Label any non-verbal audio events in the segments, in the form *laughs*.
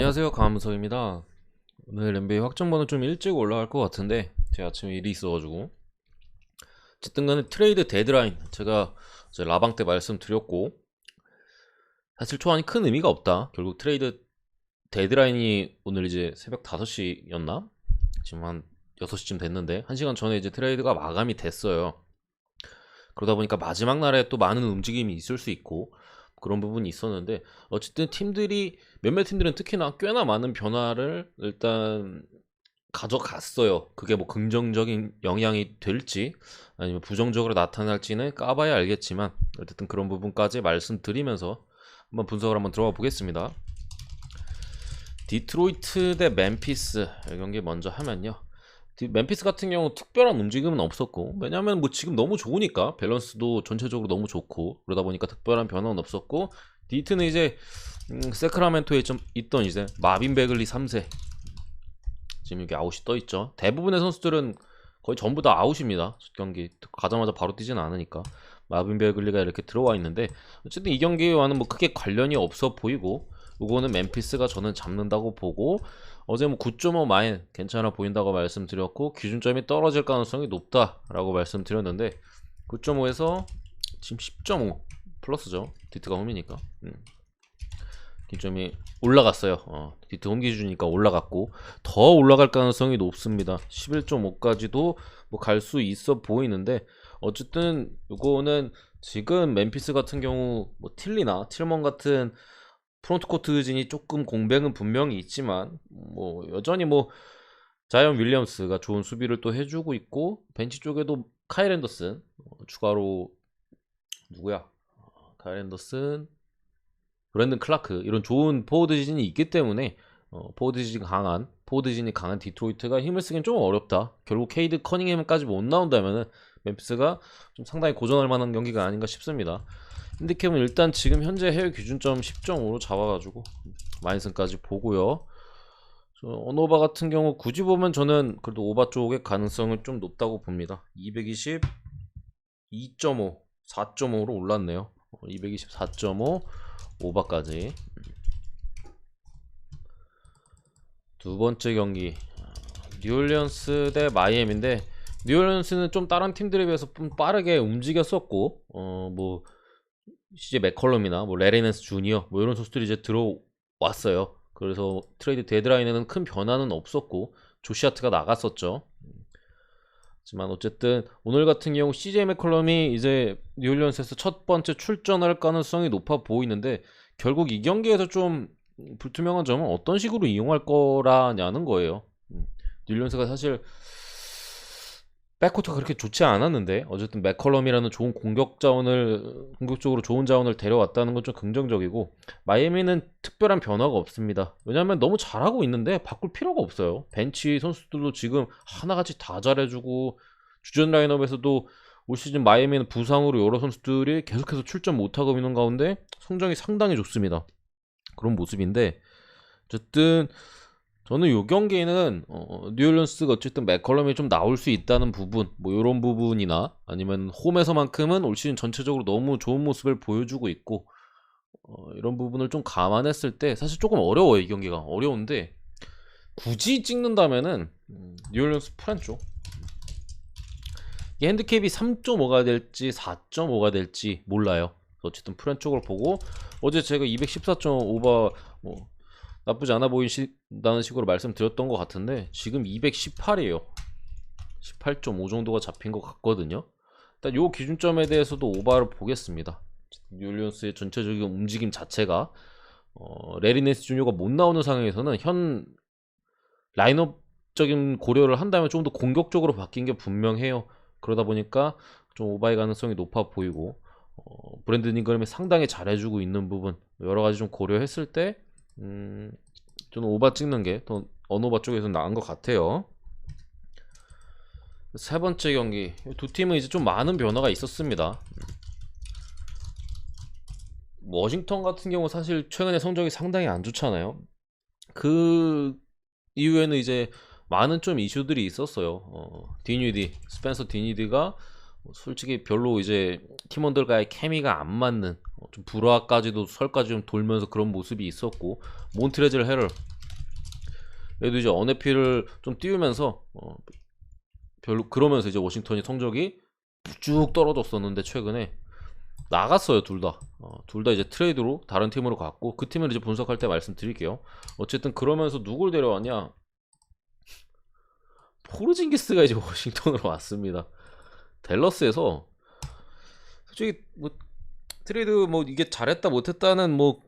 안녕하세요 강함석입니다. 오늘 NBA 확정번호 좀 일찍 올라갈 것 같은데 제가 아침에 일이 있어가지고. 어쨌든 간에 트레이드 데드라인 제가 이제 라방 때 말씀드렸고 사실 초안이 큰 의미가 없다. 결국 트레이드 데드라인이 오늘 이제 새벽 5시였나? 지금 한 6시쯤 됐는데 1시간 전에 이제 트레이드가 마감이 됐어요. 그러다 보니까 마지막 날에 또 많은 움직임이 있을 수 있고 그런 부분이 있었는데 어쨌든 팀들이 몇몇 팀들은 특히나 꽤나 많은 변화를 일단 가져갔어요. 그게 뭐 긍정적인 영향이 될지 아니면 부정적으로 나타날지는 까봐야 알겠지만 어쨌든 그런 부분까지 말씀드리면서 한번 분석을 한번 들어가 보겠습니다. 디트로이트 대 멤피스 이 경기 먼저 하면요. 디- 멤피스 같은 경우 특별한 움직임은 없었고 왜냐하면 뭐 지금 너무 좋으니까 밸런스도 전체적으로 너무 좋고 그러다 보니까 특별한 변화는 없었고 디트는 이제 음, 세크라멘토에 좀 있던 이제 마빈 베글리 3세. 지금 여기 아웃이 떠 있죠. 대부분의 선수들은 거의 전부 다 아웃입니다. 첫 경기 가자마자 바로 뛰지는 않으니까. 마빈 베글리가 이렇게 들어와 있는데 어쨌든 이 경기와는 뭐 크게 관련이 없어 보이고 이거는 멤피스가 저는 잡는다고 보고 어제 뭐 9.5 마인 괜찮아 보인다고 말씀드렸고 기준점이 떨어질 가능성이 높다라고 말씀드렸는데 9.5에서 지금 10.5 플러스죠. 디트가 홈이니까. 음. 기점이 올라갔어요. 어, 디트 홈 기준이니까 올라갔고 더 올라갈 가능성이 높습니다. 11.5까지도 뭐 갈 수 있어 보이는데 어쨌든 이거는 지금 멤피스 같은 경우 뭐 틸리나 틸먼 같은 프론트 코트 진이 조금 공백은 분명히 있지만 뭐 여전히 뭐 자이언 윌리엄스가 좋은 수비를 또 해주고 있고 벤치 쪽에도 카일 앤더슨 어, 추가로 누구야? 어, 카일 앤더슨 브랜든 클라크 이런 좋은 포워드 진이 있기 때문에 어, 포워드 진 강한 포워드 진이 강한 디트로이트가 힘을 쓰긴 좀 어렵다. 결국 케이드 커닝햄까지 못 나온다면은 멤피스가 좀 상당히 고전할 만한 경기가 아닌가 싶습니다 핸디캡은 일단 지금 현재 해외 기준점 10.5로 잡아가지고 마인슨까지 보고요. 저 언오바 같은 경우 굳이 보면 저는 그래도 오바 쪽의 가능성을 좀 높다고 봅니다. 220, 2.5, 4.5로 올랐네요. 224.5 오바까지. 두 번째 경기 뉴올리언스 대 마이애미인데 뉴올리언스는 좀 다른 팀들에 비해서 좀 빠르게 움직였었고 어 뭐 CJ 맥컬럼이나 뭐 레레넨스 주니어 뭐 이런 선수들이 이제 들어왔어요. 그래서 트레이드 데드라인에는 큰 변화는 없었고 조시아트가 나갔었죠. 하지만 어쨌든 오늘 같은 경우 CJ 맥컬럼이 이제 뉴올리언스에서 첫 번째 출전할 가능성이 높아 보이는데 결국 이 경기에서 좀 불투명한 점은 어떤 식으로 이용할 거라냐는 거예요. 음, 뉴올리언스가 사실 백코트가 그렇게 좋지 않았는데 어쨌든 맥컬럼이라는 좋은 공격 자원을 공격적으로 좋은 자원을 데려왔다는 건 좀 긍정적이고 마이애미는 특별한 변화가 없습니다. 왜냐하면 너무 잘하고 있는데 바꿀 필요가 없어요. 벤치 선수들도 지금 하나같이 다 잘해주고 주전 라인업에서도 올 시즌 마이애미는 부상으로 여러 선수들이 계속해서 출전 못하고 있는 가운데 성적이 상당히 좋습니다. 그런 모습인데 어쨌든 저는 이 경기에는 어, 뉴올리언스가 어쨌든 맥컬럼이 좀 나올 수 있다는 부분, 뭐 이런 부분이나 아니면 홈에서만큼은 올 시즌 전체적으로 너무 좋은 모습을 보여주고 있고 어, 이런 부분을 좀 감안했을 때 사실 조금 어려워요 이 경기가 어려운데 굳이 찍는다면은 음, 뉴올리언스 프란 쪽. 이 핸드캡이 3.5가 될지 4.5가 될지 몰라요. 어쨌든 프란 쪽을 보고 어제 제가 214.5바 뭐 나쁘지 않아 보인다는 식으로 말씀드렸던 것 같은데 지금 218이에요. 18.5 정도가 잡힌 것 같거든요. 일단 요 기준점에 대해서도 오바를 보겠습니다. 뉴올리언스의 전체적인 움직임 자체가 어, 레리네스 주니어가 못 나오는 상황에서는 현 라인업적인 고려를 한다면 좀 더 공격적으로 바뀐 게 분명해요. 그러다 보니까 좀 오바의 가능성이 높아 보이고 어, 브랜든 잉그램이 상당히 잘해주고 있는 부분 여러 가지 좀 고려했을 때 음, 저는 오바 찍는 게 더 언오바 쪽에서 나은 것 같아요. 세 번째 경기 두 팀은 이제 좀 많은 변화가 있었습니다. 워싱턴 같은 경우 사실 최근에 성적이 상당히 안 좋잖아요. 그 이후에는 이제 많은 좀 이슈들이 있었어요. 어, 디니디, 스펜서 디니디가 뭐 솔직히 별로 이제 팀원들과의 케미가 안 맞는 어, 좀 불화까지도 설까지 좀 돌면서 그런 모습이 있었고 몬트레즐 헤럴 얘도 이제 어네피를 좀 띄우면서 어, 별로 그러면서 이제 워싱턴이 성적이 쭉 떨어졌었는데 최근에 나갔어요 둘 다. 어, 둘 다 이제 트레이드로 다른 팀으로 갔고 그 팀을 이제 분석할 때 말씀드릴게요. 어쨌든 그러면서 누굴 데려왔냐? 포르징기스가 이제 *laughs* 워싱턴으로 왔습니다. 댈러스에서 솔직히 뭐 트레이드 뭐 이게 잘했다 못했다는 뭐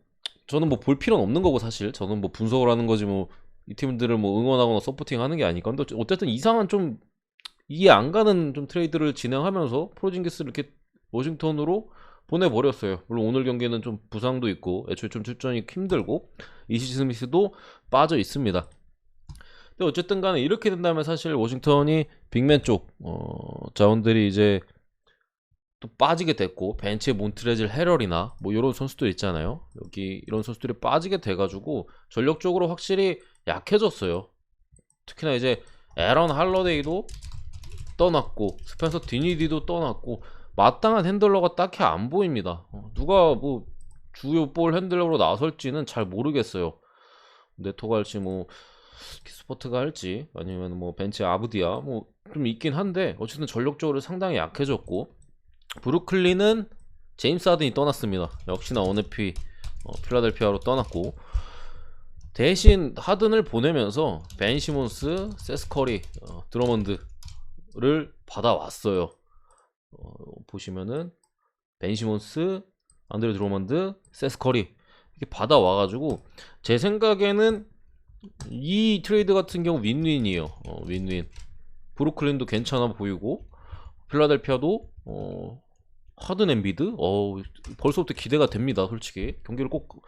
저는 뭐 볼 필요는 없는 거고 사실 저는 뭐 분석을 하는 거지 뭐 이 팀들을 뭐 응원하거나 서포팅하는 게 아니까 근데 어쨌든 이상한 좀 이해 안 가는 좀 트레이드를 진행하면서 포르징기스를 이렇게 워싱턴으로 보내버렸어요. 물론 오늘 경기는 좀 부상도 있고 애초에 좀 출전이 힘들고 이시 스미스도 빠져 있습니다. 근데 어쨌든 간에 이렇게 된다면 사실 워싱턴이 빅맨 쪽 어, 자원들이 이제 또 빠지게 됐고 벤치에 몬트레즐 헤럴이나 뭐 이런 선수들 있잖아요. 여기 이런 선수들이 빠지게 돼가지고 전력적으로 확실히 약해졌어요. 특히나 이제 에런 할러데이도 떠났고 스펜서 디니디도 떠났고 마땅한 핸들러가 딱히 안 보입니다. 어, 누가 뭐 주요 볼 핸들러로 나설지는 잘 모르겠어요. 네토가 할지 뭐 키스포트가 할지 아니면 뭐 벤치 아브디아 뭐 좀 있긴 한데 어쨌든 전력적으로 상당히 약해졌고 브루클린은 제임스 하든이 떠났습니다. 역시나 어네피 어, 필라델피아로 떠났고 대신 하든을 보내면서 벤 시몬스, 세스커리, 어, 드러먼드를 받아왔어요. 어, 보시면은 벤 시몬스, 안드레 드로먼드, 세스커리 이렇게 받아와가지고 제 생각에는 이 트레이드 같은 경우 윈윈이에요. 어, 윈윈. 브루클린도 괜찮아 보이고 필라델피아도 어, 하든 엠비드 어, 벌써부터 기대가 됩니다. 솔직히 경기를 꼭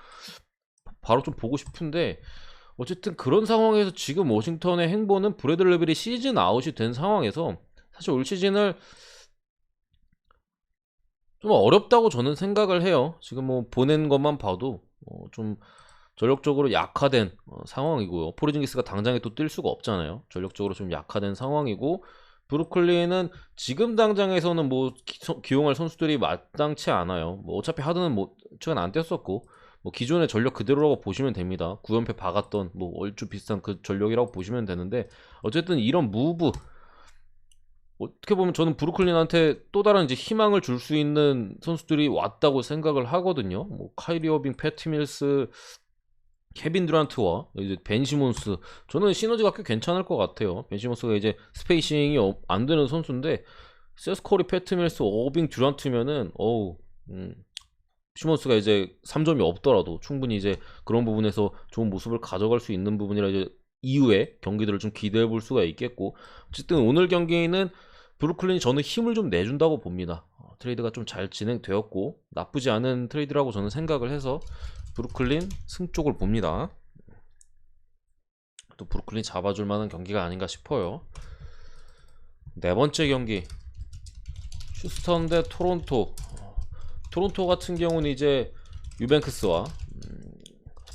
바로 좀 보고 싶은데 어쨌든 그런 상황에서 지금 워싱턴의 행보는 브래드 레벨이 시즌 아웃이 된 상황에서 사실 올 시즌을 좀 어렵다고 저는 생각을 해요. 지금 뭐 보낸 것만 봐도 어, 좀 전력적으로 약화된 어, 상황이고요. 포르징기스가 당장에 또 뛸 수가 없잖아요. 전력적으로 좀 약화된 상황이고 브루클린은 지금 당장에서는 뭐 기, 용할 선수들이 마땅치 않아요. 뭐 어차피 하드는 뭐 최근 안 뛰었었고 뭐 기존의 전력 그대로라고 보시면 됩니다. 9연패 박았던 뭐 얼추 비슷한 그 전력이라고 보시면 되는데 어쨌든 이런 무브 어떻게 보면 저는 브루클린한테 또 다른 이제 희망을 줄 수 있는 선수들이 왔다고 생각을 하거든요. 뭐 카이리 어빙, 패티 밀스, 케빈 드란트와 이제 벤 시몬스 저는 시너지가 꽤 괜찮을 것 같아요. 벤 시몬스가 이제 스페이싱이 어, 안 되는 선수인데 세스코리, 패트 밀스, 어빙, 드란트면은 어우 음, 시몬스가 이제 3점이 없더라도 충분히 이제 그런 부분에서 좋은 모습을 가져갈 수 있는 부분이라 이제 이후에 경기들을 좀 기대해 볼 수가 있겠고 어쨌든 오늘 경기는 브루클린이 저는 힘을 좀 내준다고 봅니다. 어, 트레이드가 좀 잘 진행되었고 나쁘지 않은 트레이드라고 저는 생각을 해서 브루클린 승 쪽을 봅니다. 또 브루클린 잡아줄 만한 경기가 아닌가 싶어요. 네 번째 경기 휴스턴 대 토론토. 토론토 같은 경우는 이제 유뱅크스와 음,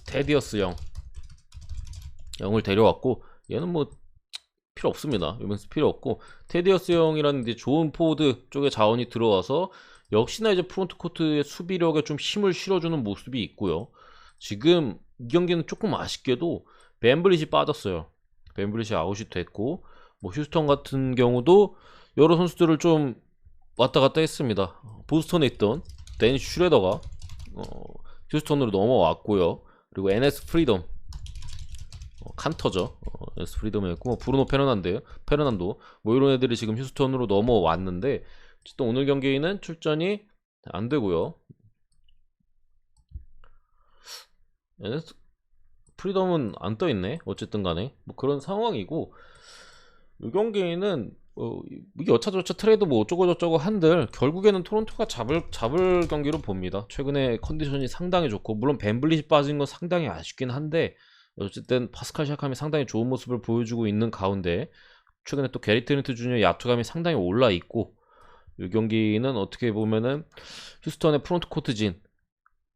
테디어스 형 영을 데려왔고 얘는 뭐 필요 없습니다. 유뱅크스 필요 없고 테디어스 형이라는 이제 좋은 포드 쪽에 자원이 들어와서 역시나 이제 프론트 코트의 수비력에 좀 힘을 실어주는 모습이 있고요. 지금 이 경기는 조금 아쉽게도 벤블릿이 빠졌어요. 벤블릿이 아웃이 됐고 뭐 휴스턴 같은 경우도 여러 선수들을 좀 왔다 갔다 했습니다. 보스턴에 있던 데니 슈레더가 어, 휴스턴으로 넘어왔고요. 그리고 NS 프리덤 어, 칸터죠. 어, NS 프리덤이 있고 뭐 브루노 페르난데 페르난도 뭐 이런 애들이 지금 휴스턴으로 넘어왔는데 어쨌든 오늘 경기는 출전이 안 되고요. 프리덤은 안 떠 있네. 어쨌든 간에 뭐 그런 상황이고 이 경기는 어, 이게 어차저차 트레이드 뭐 어쩌고 저쩌고 한들 결국에는 토론토가 잡을 잡을 경기로 봅니다. 최근에 컨디션이 상당히 좋고 물론 벤블릿이 빠진 건 상당히 아쉽긴 한데 어쨌든 파스칼 샤캄이 상당히 좋은 모습을 보여주고 있는 가운데 최근에 또 게리 트렌트 주니어 야투감이 상당히 올라 있고 이 경기는 어떻게 보면은 휴스턴의 프론트 코트진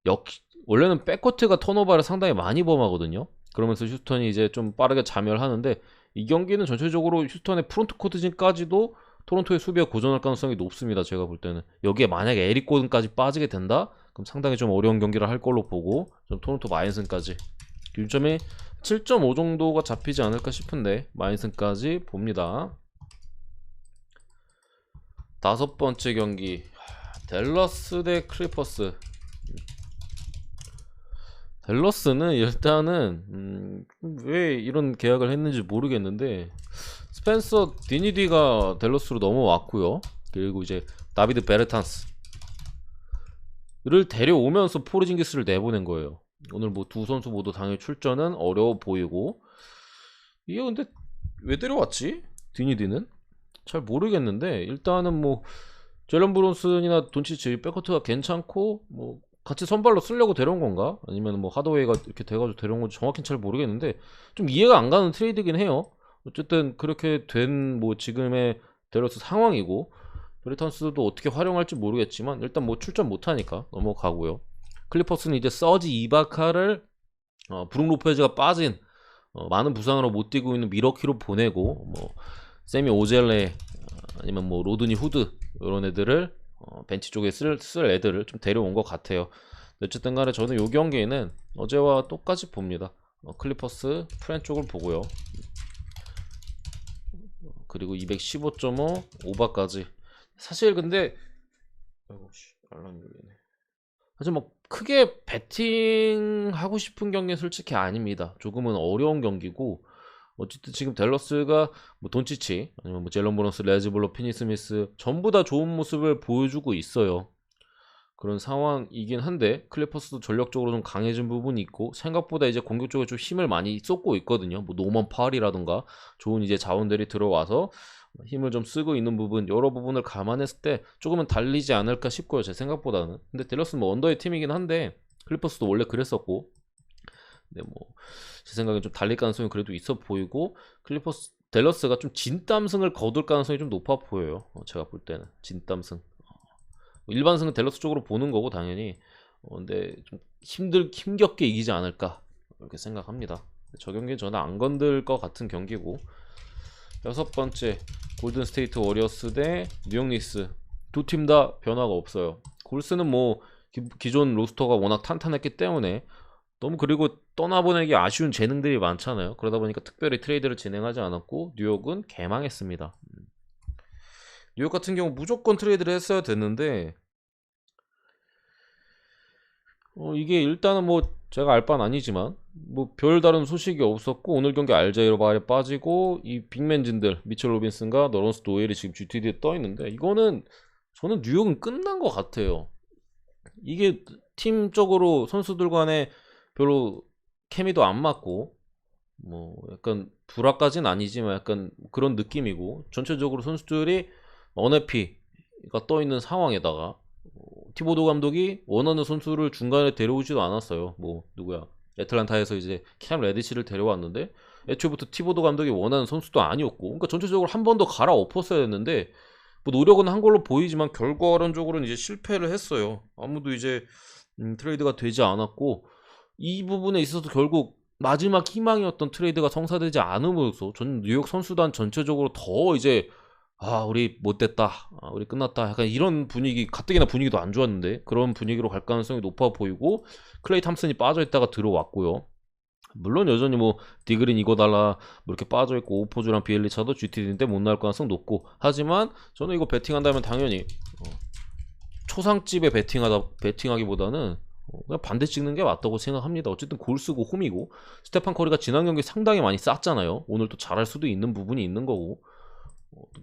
역 원래는 백코트가 턴오버를 상당히 많이 범하거든요. 그러면서 휴스턴이 이제 좀 빠르게 자멸하는데 이 경기는 전체적으로 휴스턴의 프론트 코트진까지도 토론토의 수비가 고전할 가능성이 높습니다. 제가 볼 때는 여기에 만약에 에릭 고든까지 빠지게 된다, 그럼 상당히 좀 어려운 경기를 할 걸로 보고 좀 토론토 마인슨까지 기준점이 7.5 정도가 잡히지 않을까 싶은데 마인슨까지 봅니다. 다섯 번째 경기 델러스 대 클리퍼스 델러스는 일단은 음, 왜 이런 계약을 했는지 모르겠는데 스펜서 디니디가 델러스로 넘어왔고요. 그리고 이제 다비드 베르탄스를 데려오면서 포르징기스를 내보낸 거예요. 오늘 뭐 두 선수 모두 당연히 출전은 어려워 보이고 이게 근데 왜 데려왔지? 디니디는 잘 모르겠는데 일단은 뭐 제런 브론슨이나 돈치치 백커트가 괜찮고 뭐 같이 선발로 쓰려고 데려온 건가? 아니면 뭐 하드웨이가 이렇게 돼가지고 데려온 건지 정확히는 잘 모르겠는데 좀 이해가 안 가는 트레이드긴 해요. 어쨌든 그렇게 된 뭐 지금의 델러스 상황이고 베리턴스도 어떻게 활용할지 모르겠지만 일단 뭐 출전 못하니까 넘어가고요. 클리퍼스는 이제 서지 이바카를 어, 브룩 로페즈가 빠진 어, 많은 부상으로 못 뛰고 있는 미러키로 보내고 뭐 세미 오젤레 어, 아니면 뭐 로드니 후드 이런 애들을 어, 벤치 쪽에 쓸, 쓸 애들을 좀 데려온 것 같아요. 어쨌든 간에 저는 요 경기에는 어제와 똑같이 봅니다. 어, 클리퍼스 프렌 쪽을 보고요. 그리고 215.5 오바까지. 사실 근데 아이고 씨 알람이 울리네. 뭐 크게 배팅 하고 싶은 경기는 솔직히 아닙니다. 조금은 어려운 경기고 어쨌든 지금 델러스가 뭐 돈치치 아니면 뭐 젤런 브론스, 레즈블로, 피니 스미스 전부 다 좋은 모습을 보여주고 있어요. 그런 상황이긴 한데 클리퍼스도 전력적으로 좀 강해진 부분이 있고 생각보다 이제 공격적으로 좀 힘을 많이 쏟고 있거든요. 뭐 노먼 파울이라던가 좋은 이제 자원들이 들어와서 힘을 좀 쓰고 있는 부분 여러 부분을 감안했을 때 조금은 달리지 않을까 싶고요. 제 생각보다는. 근데 델러스는 뭐 언더의 팀이긴 한데 클리퍼스도 원래 그랬었고 네, 뭐, 제 생각엔 좀 달릴 가능성이 그래도 있어 보이고, 클리퍼스, 델러스가 좀 진땀승을 거둘 가능성이 좀 높아 보여요. 어, 제가 볼 때는. 진땀승. 어, 일반승은 델러스 쪽으로 보는 거고, 당연히. 어, 근데 좀 힘들, 힘겹게 이기지 않을까. 이렇게 생각합니다. 저 경기는 저는 안 건들 것 같은 경기고, 여섯 번째, 골든 스테이트 워리어스 대 뉴욕 닉스. 두 팀 다 변화가 없어요. 골스는 뭐, 기, 기존 로스터가 워낙 탄탄했기 때문에 너무 그리고 떠나보내기 아쉬운 재능들이 많잖아요. 그러다 보니까 특별히 트레이드를 진행하지 않았고 뉴욕은 개망했습니다. 음. 뉴욕 같은 경우 무조건 트레이드를 했어야 됐는데 어, 이게 일단은 뭐 제가 알 바는 아니지만 뭐 별다른 소식이 없었고 오늘 경기 알자이로 바에 빠지고 이 빅맨진들 미첼 로빈슨과 너런스 노엘이 지금 GTD에 떠 있는데 이거는 저는 뉴욕은 끝난 것 같아요. 이게 팀적으로 선수들 간에 별로 케미도 안 맞고 뭐 약간 불화까지는 아니지만 약간 그런 느낌이고 전체적으로 선수들이 언해피가 떠 있는 상황에다가 뭐 티보도 감독이 원하는 선수를 중간에 데려오지도 않았어요. 뭐 누구야? 애틀란타에서 이제 캠 레디시를 데려왔는데 애초부터 티보도 감독이 원하는 선수도 아니었고 그러니까 전체적으로 한 번 더 갈아엎었어야 했는데 뭐 노력은 한 걸로 보이지만 결과론적으로는 이제 실패를 했어요. 아무도 이제 음, 트레이드가 되지 않았고 이 부분에 있어서 결국 마지막 희망이었던 트레이드가 성사되지 않음으로써 전 뉴욕 선수단 전체적으로 더 이제 아 우리 못됐다. 아, 우리 끝났다. 약간 이런 분위기 가뜩이나 분위기도 안 좋았는데 그런 분위기로 갈 가능성이 높아 보이고 클레이 탐슨이 빠져있다가 들어왔고요. 물론 여전히 뭐 디그린 이거 달라 뭐 이렇게 빠져있고 오포즈랑 비엘리차도 GTD인데 못 나올 가능성 높고. 하지만 저는 이거 베팅한다면 당연히 어, 초상집에 베팅하다 베팅하기보다는 어, 그냥 반대 찍는 게 맞다고 생각합니다. 어쨌든 골 쓰고 홈이고. 스테판 커리가 지난 경기 상당히 많이 쌌잖아요. 오늘 또 잘할 수도 있는 부분이 있는 거고. 어,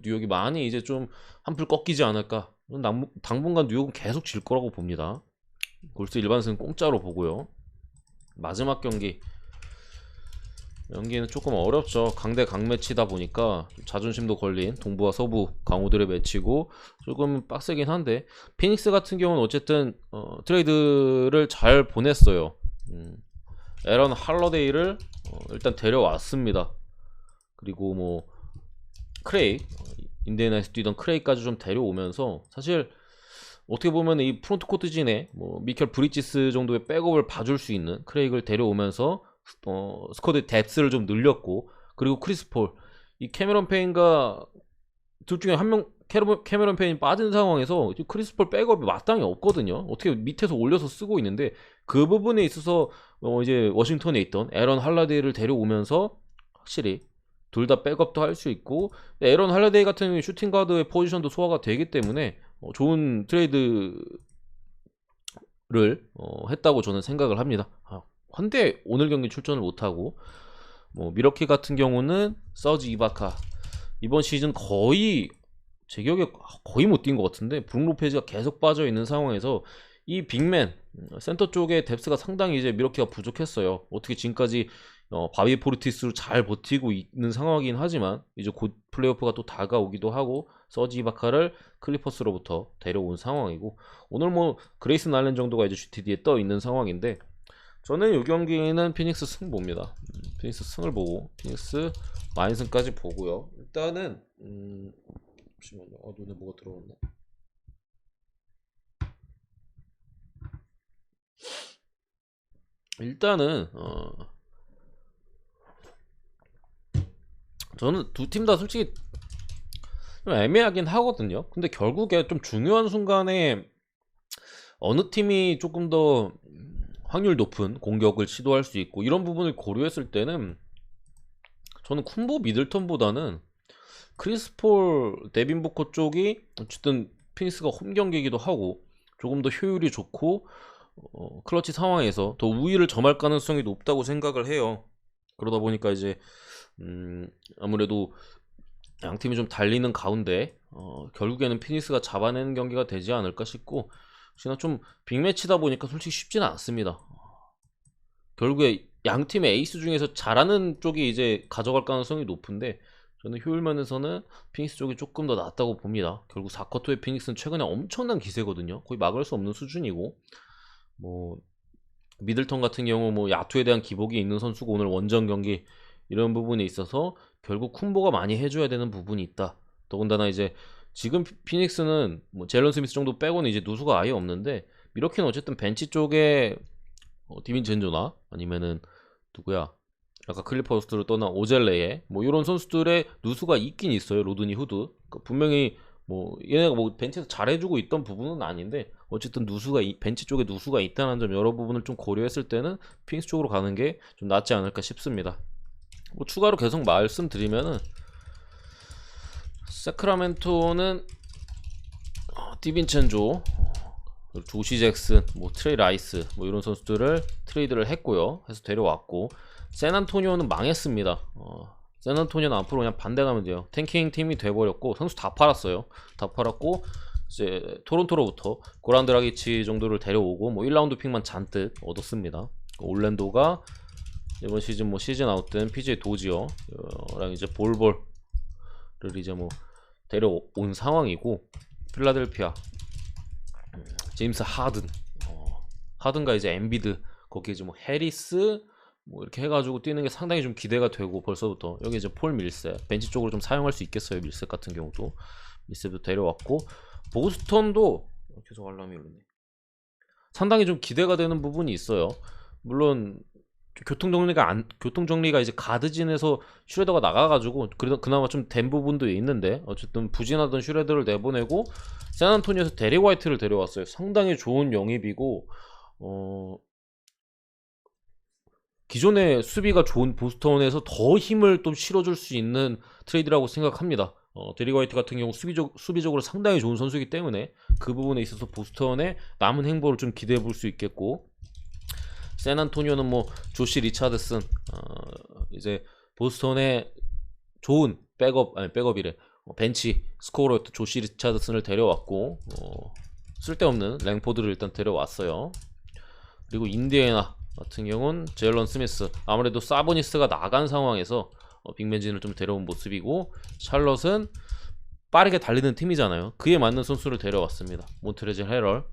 뉴욕이 많이 이제 좀 한풀 꺾이지 않을까. 당분간 뉴욕은 계속 질 거라고 봅니다. 골스 일반승 공짜로 보고요. 마지막 경기 연기는 조금 어렵죠. 강대 강매치다 보니까 자존심도 걸린 동부와 서부 강호들의 매치고 조금 빡세긴 한데 피닉스 같은 경우는 어쨌든 어, 트레이드를 잘 보냈어요. 음, 에런 할러데이를 어, 일단 데려왔습니다. 그리고 뭐 크레이 어, 인디애나에서 뛰던 크레이까지 좀 데려오면서 사실 어떻게 보면 이 프론트 코트진에 뭐 미켈 브리지스 정도의 백업을 봐줄 수 있는 크레이를 데려오면서 어, 스쿼드 뎁스를 좀 늘렸고 그리고 크리스 폴 이 캐메론 페인과 둘 중에 한 명 캐머런 페인이 빠진 상황에서 지금 크리스 폴 백업이 마땅히 없거든요. 어떻게 밑에서 올려서 쓰고 있는데 그 부분에 있어서 어 이제 워싱턴에 있던 에런 할라데이를 데려오면서 확실히 둘 다 백업도 할 수 있고 에런 할라데이 같은 경우에 슈팅 가드의 포지션도 소화가 되기 때문에 어 좋은 트레이드를 어 했다고 저는 생각을 합니다. 아, 한데 오늘 경기 출전을 못하고 뭐 미러키 같은 경우는 서지 이바카 이번 시즌 거의 제 기억에 거의 못 뛴 것 같은데 브룩 로페즈가 계속 빠져 있는 상황에서 이 빅맨 음, 센터 쪽에 뎁스가 상당히 이제 미러키가 부족했어요. 어떻게 지금까지 어, 바비 포르티스로 잘 버티고 있는 상황이긴 하지만 이제 곧 플레이오프가 또 다가오기도 하고 서지 이바카를 클리퍼스로부터 데려온 상황이고 오늘 뭐 그레이스 날렌 정도가 이제 GTD에 떠 있는 상황인데 저는 이 경기는 피닉스 승 봅니다. 음, 피닉스 승을 보고 피닉스 마인승까지 보고요. 일단은 음, 잠시만요. 어, 눈에 뭐가 들어왔네. 일단은 어, 저는 두 팀 다 솔직히 좀 애매하긴 하거든요. 근데 결국에 좀 중요한 순간에 어느 팀이 조금 더 확률 높은 공격을 시도할 수 있고 이런 부분을 고려했을 때는 저는 쿤보 미들턴보다는 크리스폴 데빈 부커 쪽이 어쨌든 피닉스가 홈 경기이기도 하고 조금 더 효율이 좋고 어, 클러치 상황에서 더 우위를 점할 가능성이 높다고 생각을 해요. 그러다 보니까 이제 음, 아무래도 양 팀이 좀 달리는 가운데 어, 결국에는 피닉스가 잡아내는 경기가 되지 않을까 싶고 혹시나 좀 빅매치다 보니까 솔직히 쉽지는 않습니다. 결국에 양 팀의 에이스 중에서 잘하는 쪽이 이제 가져갈 가능성이 높은데 저는 효율 면에서는 피닉스 쪽이 조금 더 낫다고 봅니다. 결국 4쿼터의 피닉스는 최근에 엄청난 기세거든요. 거의 막을 수 없는 수준이고 뭐 미들턴 같은 경우 뭐 야투에 대한 기복이 있는 선수고 오늘 원정 경기 이런 부분에 있어서 결국 쿤보가 많이 해줘야 되는 부분이 있다. 더군다나 이제 지금 피- 피닉스는 뭐 젤런 스미스 정도 빼고는 이제 누수가 아예 없는데 미러키는 어쨌든 벤치 쪽에 어, 디빈 젠조나 아니면은 누구야 아까 클리퍼스로 떠난 오젤레에 뭐 이런 선수들의 누수가 있긴 있어요 로드니 후드 그러니까 분명히 뭐 얘네가 뭐 벤치에서 잘해주고 있던 부분은 아닌데 어쨌든 누수가 이- 벤치 쪽에 누수가 있다는 점 여러 부분을 좀 고려했을 때는 피닉스 쪽으로 가는 게 좀 낫지 않을까 싶습니다. 뭐 추가로 계속 말씀드리면은 세크라멘토는 어, 디빈첸조, 조시 잭슨, 뭐 트레이 라이스 뭐 이런 선수들을 트레이드를 했고요. 해서 데려왔고 샌안토니오는 망했습니다. 어, 샌안토니오는 앞으로 그냥 반대 가면 돼요. 탱킹 팀이 돼버렸고 선수 다 팔았어요. 다 팔았고 이제 토론토로부터 고란 드라기치 정도를 데려오고 뭐 1라운드 픽만 잔뜩 얻었습니다. 올랜도가 이번 시즌 뭐 시즌 아웃된 PJ 도지어랑 이제 볼볼을 이제 뭐 데려온 상황이고 필라델피아 음, 제임스 하든 어, 하든과 이제 엠비드 거기에 이제 뭐 해리스 뭐 이렇게 해가지고 뛰는 게 상당히 좀 기대가 되고 벌써부터. 여기 이제 폴 밀세 벤치 쪽으로 좀 사용할 수 있겠어요 밀세 같은 경우도. 밀세도 데려왔고 보스턴도 어, 계속 알람이 울리네. 상당히 좀 기대가 되는 부분이 있어요. 물론 교통 정리가 안 교통 정리가 이제 가드진에서 슈레더가 나가가지고 그래도 그나마 좀 된 부분도 있는데 어쨌든 부진하던 슈레더를 내보내고 샌안토니에서 데리 화이트를 데려왔어요. 상당히 좋은 영입이고 어 기존의 수비가 좋은 보스턴에서 더 힘을 또 실어줄 수 있는 트레이드라고 생각합니다. 어, 데리 화이트 같은 경우 수비적, 수비적으로 상당히 좋은 선수이기 때문에 그 부분에 있어서 보스턴의 남은 행보를 좀 기대해 볼 수 있겠고 샌안토니오는 뭐 조시 리차드슨 어, 이제 보스턴의 좋은 백업 아니 백업이래 어, 벤치 스코어였던 조시 리차드슨을 데려왔고 어, 쓸데없는 랭포드를 일단 데려왔어요. 그리고 인디애나 같은 경우는 제일런 스미스 아무래도 사보니스가 나간 상황에서 어, 빅맨진을 좀 데려온 모습이고 샬럿은 빠르게 달리는 팀이잖아요. 그에 맞는 선수를 데려왔습니다. 몬트레즈 헤럴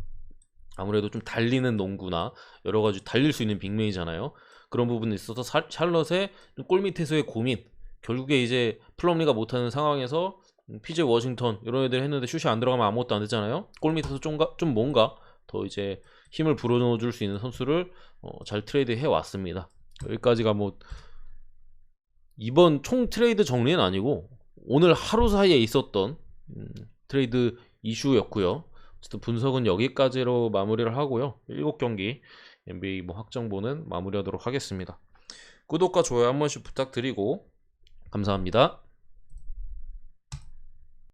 아무래도 좀 달리는 농구나 여러 가지 달릴 수 있는 빅맨이잖아요. 그런 부분에 있어서 사- 샬럿의 좀골 밑에서의 고민 결국에 이제 플럼리가 못하는 상황에서 피제 워싱턴 이런 애들 했는데 슛이 안 들어가면 아무것도 안 되잖아요. 골 밑에서 좀, 가- 좀 뭔가 더 이제 힘을 불어넣어줄 수 있는 선수를 어, 잘 트레이드 해 왔습니다. 여기까지가 뭐 이번 총 트레이드 정리는 아니고 오늘 하루 사이에 있었던 음, 트레이드 이슈였고요. 어쨌든 분석은 여기까지로 마무리를 하고요. 7경기 NBA 뭐 확정보는 마무리하도록 하겠습니다. 구독과 좋아요 한 번씩 부탁드리고 감사합니다.